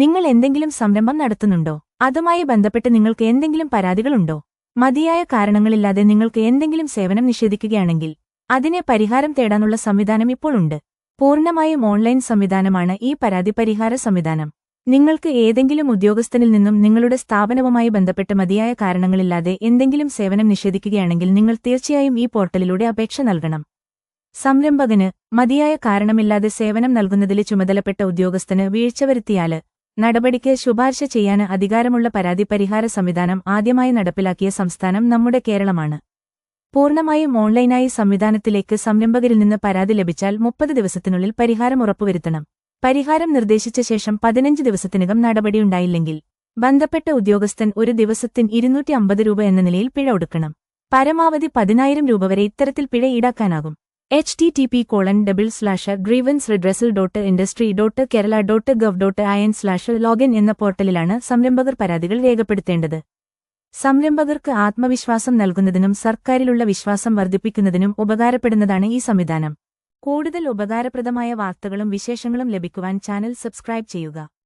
നിങ്ങൾ എന്തെങ്കിലും സംരംഭം നടത്തുന്നുണ്ടോ? അതുമായി ബന്ധപ്പെട്ട് നിങ്ങൾക്ക് എന്തെങ്കിലും പരാതികളുണ്ടോ? മതിയായ കാരണങ്ങളില്ലാതെ നിങ്ങൾക്ക് എന്തെങ്കിലും സേവനം നിഷേധിക്കുകയാണെങ്കിൽ അതിനെ പരിഹാരം തേടാനുള്ള സംവിധാനം ഇപ്പോൾ ഉണ്ട്. പൂർണമായും ഓൺലൈൻ സംവിധാനമാണ് ഈ പരാതി പരിഹാര സംവിധാനം. നിങ്ങൾക്ക് ഏതെങ്കിലും ഉദ്യോഗസ്ഥനിൽ നിന്നും നിങ്ങളുടെ സ്ഥാപനവുമായി ബന്ധപ്പെട്ട് മതിയായ കാരണങ്ങളില്ലാതെ എന്തെങ്കിലും സേവനം നിഷേധിക്കുകയാണെങ്കിൽ നിങ്ങൾ തീർച്ചയായും ഈ പോർട്ടലിലൂടെ അപേക്ഷ നൽകണം. സംരംഭകന് മതിയായ കാരണമില്ലാതെ സേവനം നൽകുന്നതിലെ ചുമതലപ്പെട്ട ഉദ്യോഗസ്ഥന് വീഴ്ച വരുത്തിയാൽ നടപടിക്ക് ശുപാർശ ചെയ്യാൻ അധികാരമുള്ള പരാതി പരിഹാര സംവിധാനം ആദ്യമായി നടപ്പിലാക്കിയ സംസ്ഥാനം നമ്മുടെ കേരളമാണ്. പൂർണമായും ഓൺലൈനായി സംവിധാനത്തിലേക്ക് സംരംഭകരിൽ നിന്ന് പരാതി ലഭിച്ചാൽ മുപ്പത് ദിവസത്തിനുള്ളിൽ പരിഹാരം ഉറപ്പുവരുത്തണം. പരിഹാരം നിർദ്ദേശിച്ച ശേഷം പതിനഞ്ച് ദിവസത്തിനകം നടപടിയുണ്ടായില്ലെങ്കിൽ ബന്ധപ്പെട്ട ഉദ്യോഗസ്ഥൻ ഒരു ദിവസത്തിന് ഇരുന്നൂറ്റി അമ്പത് രൂപ എന്ന നിലയിൽ പിഴ ഒടുക്കണം. പരമാവധി പതിനായിരം രൂപ വരെ ഇത്തരത്തിൽ പിഴ ഈടാക്കാനാകും. H T T P colon double slash grievance redressal dot industry dot Kerala dot gov dot in slash login എന്ന പോർട്ടലിലാണ് സംരംഭകർ പരാതികൾ രേഖപ്പെടുത്തേണ്ടത്. സംരംഭകർക്ക് ആത്മവിശ്വാസം നൽകുന്നതിനും സർക്കാരിലുള്ള വിശ്വാസം വർദ്ധിപ്പിക്കുന്നതിനും ഉപകാരപ്പെടുന്നതാണ് ഈ സംവിധാനം. കൂടുതൽ ഉപകാരപ്രദമായ വാർത്തകളും വിശേഷങ്ങളും ലഭിക്കുവാൻ ചാനൽ സബ്സ്ക്രൈബ് ചെയ്യുക.